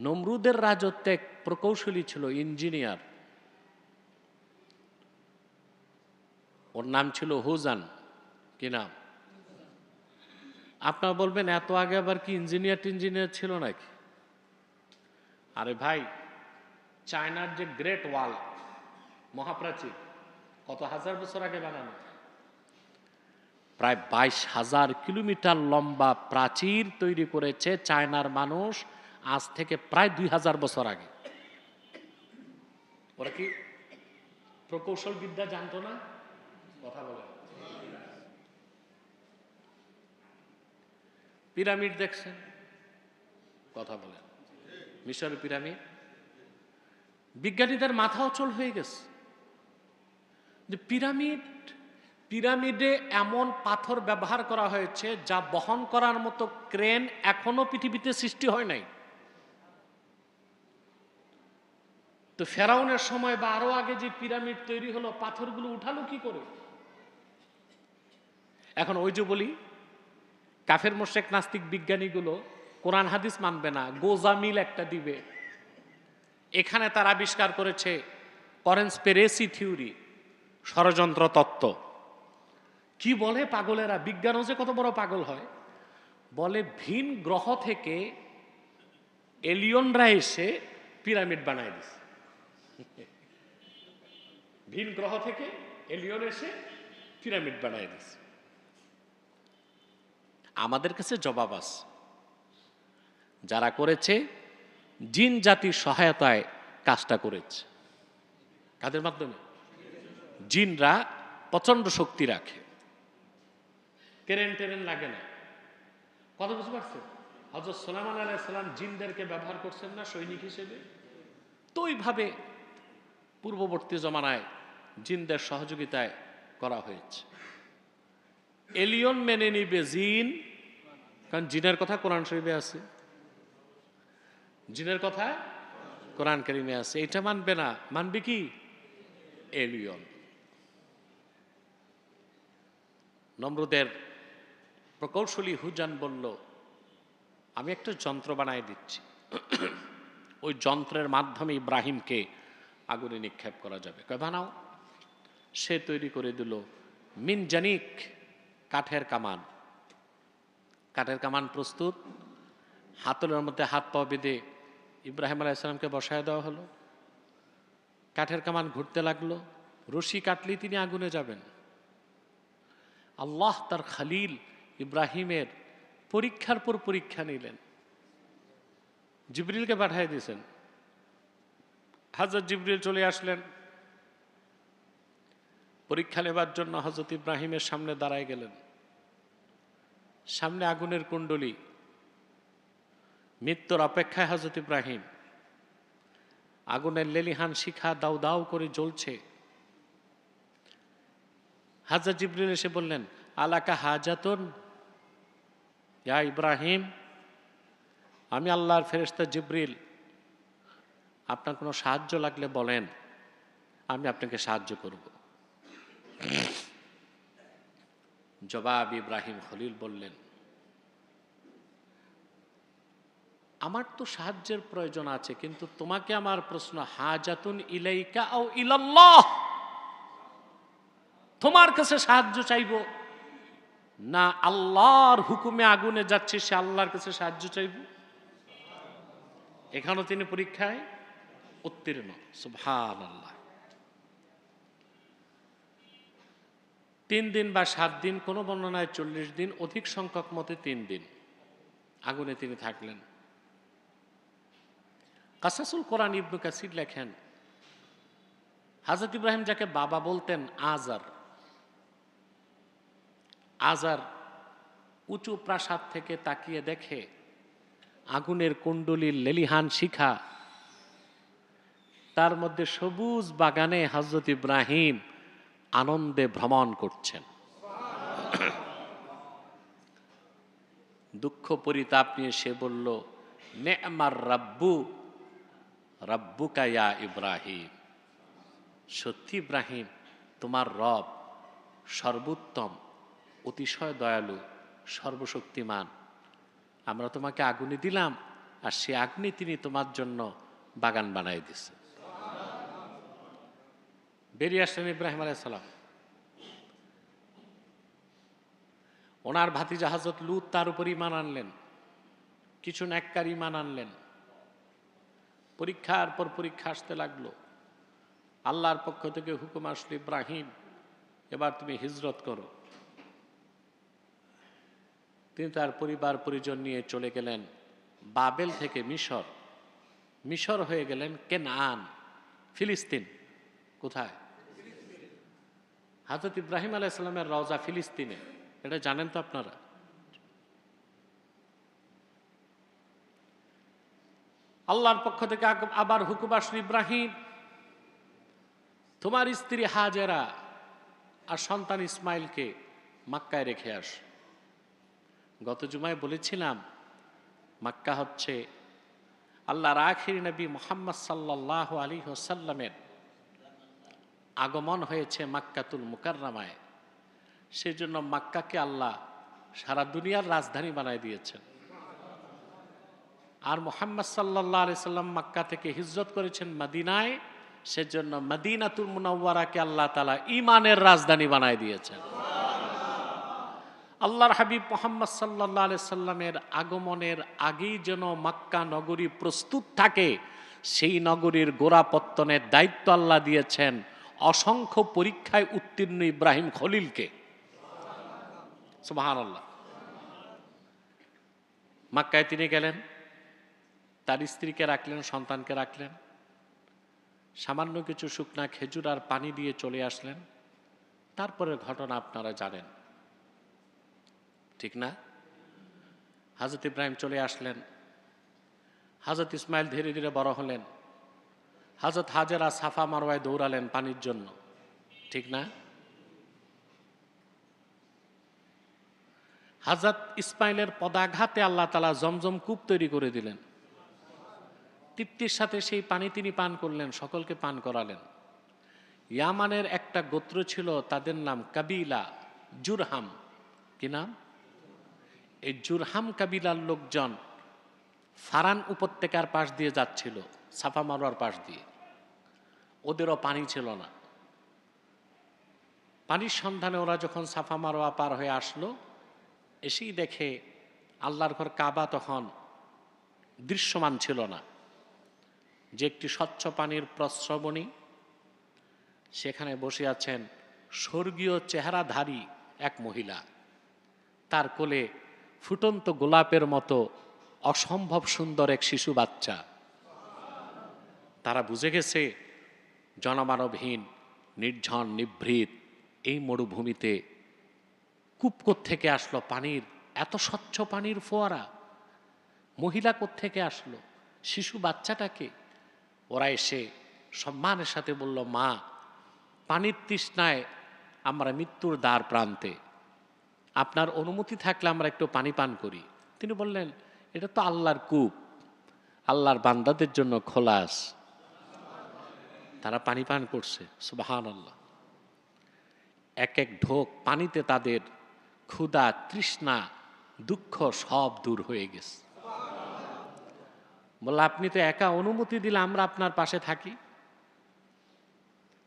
নমরুদের রাজত্বে এক প্রকৌশলী ছিল, ইঞ্জিনিয়ার। ওর নাম ছিল হুজান। কি নাম? আপনার বলবেন, এত আগে আবার কি ইঞ্জিনিয়ার টিঞ্জিনিয়ার ছিল নাকি? আরে ভাই, চায়নার যে গ্রেট ওয়াল মহাপ্রাচীর কত হাজার বছর আগে বানানো? প্রায় বাইশ হাজার কিলোমিটার লম্বা প্রাচীর তৈরি করেছে চায়নার মানুষ আজ থেকে প্রায় দুই হাজার বছর আগে। ওরা কি প্রকৌশল বিদ্যা জানতো না? কথা বলে। পিরামিড দেখছেন? কথা বলেন। মিশর পিরামিড? বিজ্ঞানীদের মাথা অচল হয়ে গেছে। যে পিরামিড, পিরামিডে এমন পাথর ব্যবহার করা হয়েছে যা বহন করার মতো ক্রেন এখনও পৃথিবীতে সৃষ্টি হয় নাই। তো ফেরাউনের সময় বা আরও আগে যে পিরামিড তৈরি হলো, পাথরগুলো উঠালো কি করে? এখন ওই যে বলি, কাফের, মোশেক, নাস্তিক বিজ্ঞানীগুলো কোরআন, হাদিস মানবে না গোজামিল একটা দিবে। এখানে তার আবিষ্কার করেছে করেন্সপেরেসি থিওরি, ষড়যন্ত্র তত্ত্ব। কি বলে পাগলেরা? বিজ্ঞানও যে কত বড় পাগল হয়। বলে ভিন গ্রহ থেকে এলিয়নরা এসে পিরামিড বানায় দিছে। ভিন গ্রহ থেকে এলিয়ন এসে পিরামিড বানায় দিছে। আমাদের কাছে জবাব আছে। যারা করেছে, জিন জাতির সহায়তায় কাজটা করেছে। কাদের মাধ্যমে? জিনরা প্রচণ্ড শক্তি রাখে। কেরেন টেরেন লাগে না। কথা বুঝতে পারছেন? হজরত সোলামান আলাইসাল্লাম জিনদেরকে ব্যবহার করছেন না সৈনিক হিসেবে? তো ওইভাবে পূর্ববর্তী জমানায় জিনদের সহযোগিতায় করা হয়েছে। এলিয়ন মেনে নিবে জিন, কারণ জিনের কথা কোরআন শরীফে আছে। জিনের কথা কোরআন কারিমে আছে। এটা মানবে না। মানবে কি? এলিয়ন। নম্রদের প্রকৌশলী হুজান বলল, আমি একটা যন্ত্র বানাই দিচ্ছি। ওই যন্ত্রের মাধ্যমে ইব্রাহিমকে আগুনে নিক্ষেপ করা যাবে। কয়, বানাও। সে তৈরি করে দিল মিনজানিক কাঠের কামান। কাঠের কামান প্রস্তুত। হাতলের মধ্যে হাত পা বেঁধে ইব্রাহিম আলাইসালামকে বসায় দেওয়া হলো। কাঠের কামান ঘুরতে লাগল। রশি কাটলেই তিনি আগুনে যাবেন। আল্লাহ তার খালিল ইব্রাহিমের পরীক্ষার পর পরীক্ষা নিলেন। জিবরিলকে পাঠিয়ে দিয়েছেন। হাজরত জিবরিল চলে আসলেন। পরীক্ষা নেবার জন্য হজরত ইব্রাহিমের সামনে দাঁড়ায় গেলেন। সামনে আগুনের কুণ্ডলী। মৃত্যুর অপেক্ষায় হজরত ইব্রাহিম। আগুনের লেলিহান শিখা দাউ দাউ করে জ্বলছে। হাজর জিবরিল এসে বললেন, আলাকা হাজাতুন? ইয়া ইব্রাহিম, আমি আল্লাহর ফেরেস্তা জিব্রিল। আপনার কোনো সাহায্য লাগলে বলেন, আমি আপনাকে সাহায্য করব। জবাব ইব্রাহিম খলিল বললেন, আমার তো সাহায্যের প্রয়োজন আছে, কিন্তু তোমাকে আমার প্রশ্ন, হাজাতুন ইলাইকা ও ইলাল্লাহ? তোমার কাছে সাহায্য চাইব? না আল্লাহর হুকুমে আগুনে যাচ্ছে, সে আল্লাহর কাছে সাহায্য চাইব? এখানেও তিনি পরীক্ষায় উত্তীর্ণ সুভান আল্লাহ তিন দিন বা সাত দিন, কোনো বর্ণনায় চল্লিশ দিন, অধিক সংখ্যক মতে তিন দিন। আগুনে তিনি থাকলেন। কাসাসুল কোরআন ইবনু কাসির লেখেন, হাজরত ইব্রাহিম যাকে বাবা বলতেন আজার আজার উঁচু প্রাসাদ থেকে তাকিয়ে দেখে আগুনের কুণ্ডলীর লেলিহান শিখা তার মধ্যে সবুজ বাগানে হজরত ইব্রাহিম আনন্দে ভ্রমণ করছেন। দুঃখ পরিতাপ নিয়ে সে বলল নে আমার রাব্বু রাব্বুকায়া ইব্রাহিম। সত্যি ইব্রাহিম, তোমার রব সর্বোত্তম, অতিশয় দয়ালু, সর্বশক্তিমান। আমরা তোমাকে আগুনে দিলাম, আর সে আগ্নি তিনি তোমার জন্য বাগান বানাই দিছে। বেরিয়ে আসলেন ইব্রাহিম আলাইসালাম ওনার ভাতিজা হাজত লুত তার উপর ইমান আনলেন। কিছু ন্যাক্কার ইমান আনলেন। পরীক্ষার পর পরীক্ষা আসতে লাগল। আল্লাহর পক্ষ থেকে হুকুম আসলো, ইব্রাহিম, এবার তুমি হিজরত করো। তিনি তার পরিবার পরিজন নিয়ে চলে গেলেন বাবেল থেকে মিশর। মিশর হয়ে গেলেন কেনান, ফিলিস্তিন। কোথায়? হাজরত ইব্রাহিম আলাইসাল্লামের রওজা ফিলিস্তিনে। এটা জানেন তো আপনারা? আল্লাহর পক্ষ থেকে আবার হুকুম আসল, ইব্রাহিম, তোমার স্ত্রী হাজেরা আর সন্তান ইসমাইলকে মাক্কায় রেখে আস। গত জুমায় বলেছিলাম, মাক্কা হচ্ছে আল্লাহর আখির নবী মোহাম্মদ সাল্লাহ আলী হোসাল্লামের আগমন হয়েছে মাক্কাতুল মুকাররামায়। সেই জন্য মাক্কাকে আল্লাহ সারা দুনিয়ার রাজধানী বানায় দিয়েছেন। আর মোহাম্মদ সাল্লাহ সাল্লাম মাক্কা থেকে হিজরত করেছেন মদিনায়, সেজন্য মদিনাতুল মুনাওয়ারাকে আল্লাহ তালা ইমানের রাজধানী বানায় দিয়েছেন। আল্লাহর হাবিব মোহাম্মদ সাল্লাহ সাল্লামের আগমনের আগেই যেন মাক্কা নগরী প্রস্তুত থাকে, সেই নগরীর গোড়াপত্তনের দায়িত্ব আল্লাহ দিয়েছেন। অসংখ্য পরীক্ষায় উত্তীর্ণ ইব্রাহিম খলিলকে। আল্লাহ মাক্কায় তিনি গেলেন, তার স্ত্রীকে রাখলেন, সন্তানকে রাখলেন, সামান্য কিছু শুকনা খেজুর আর পানি দিয়ে চলে আসলেন। তারপরের ঘটনা আপনারা জানেন। ঠিক না? হাজরত ইব্রাহিম চলে আসলেন। হাজরত ইসমাইল ধীরে ধীরে বড় হলেন। হাজরত হাজেরা সাফা মারওয়ায় দৌড়ালেন পানির জন্য। ঠিক না? হাজরত ইসমাইলের পদাঘাতে আল্লাহ তালা জমজম কূপ তৈরি করে দিলেন। তৃপ্তির সাথে সেই পানি তিনি পান করলেন, সকলকে পান করালেন। ইয়ামানের একটা গোত্র ছিল, তাদের নাম কাবিলা, জুরহাম। কি নাম? এই জুরহাম কাবিলার লোকজন ফারান উপত্যকার পাশ দিয়ে যাচ্ছিল। সাফা মারোয়ার পাশ দিয়ে। ওদেরও পানি ছিল না। পানির সন্ধানে ওরা যখন সাফা মারোয়া পার হয়ে আসলো, এসেই দেখে আল্লাহর ঘর কাবা তখন দৃশ্যমান ছিল না। যে একটি স্বচ্ছ পানির প্রশ্রবণী সেখানে বসে আছেন স্বর্গীয় চেহারাধারী এক মহিলা। তার কোলে ফুটন্ত গোলাপের মতো অসম্ভব সুন্দর এক শিশু বাচ্চা। তারা বুঝে গেছে, জনমানবহীন, নির্ঝন, নিভৃত এই মরুভূমিতে কূপ থেকে আসলো পানির, এত স্বচ্ছ পানির ফোয়ারা? মহিলা থেকে আসলো? শিশু বাচ্চাটাকে? ওরা এসে সম্মানের সাথে বলল, মা, পানির তৃষ্ণায় আমরা মৃত্যুর দ্বার প্রান্তে। আপনার অনুমতি থাকলে আমরা একটু পানি পান করি। তিনি বললেন, এটা তো আল্লাহর কূপ। আল্লাহর বান্দাদের জন্য খোলাস। তারা পানি পান করছে সুবাহান আল্লাহ এক এক ঢোক পানিতে তাদের ক্ষুধা, তৃষ্ণা, দুঃখ সব দূর হয়ে গেছে। বলল, আপনি তো একা অনুমতি দিলে আমরা আপনার পাশে থাকি?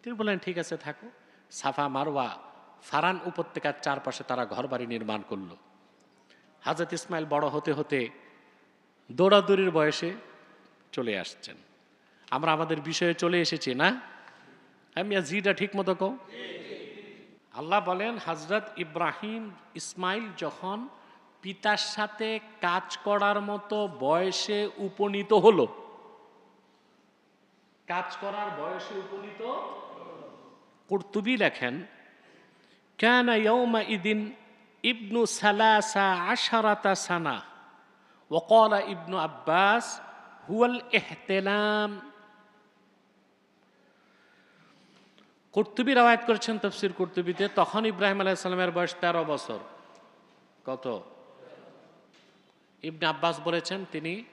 তিনি বললেন, ঠিক আছে, থাকো। সাফা মারওয়া ফারান উপত্যকার চারপাশে তারা ঘরবাড়ি নির্মাণ করল। হাজরত ইসমাইল বড় হতে হতে দৌড়াদৌড়ির বয়সে চলে আসছেন। আমরা আমাদের বিষয়ে চলে এসেছি, না? আমি জিটা ঠিক মতো কও? আল্লাহ বলেন, হজরত ইব্রাহিম ইসমাইল যখন পিতার সাথে কাজ করার মতো বয়সে উপনীত হলো, কাজ করার বয়সে উপনীত কর্তুবী লেখেন, কেন ইয়ৌমা ইদিন ইবনু সালাসা আশারাতা সানা ওকলা ইবনু আব্বাস, হুয়াল এহতেলাম কর্তুবী রাওয়ায়ত করেছেন তফসির কর্তুবীতে, তখন ইব্রাহিম আলাইসালামের বয়স তেরো বছর। কত? ইবনে আব্বাস বলেছেন তিনি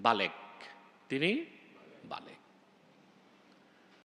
বালেক। তিনি বালেক।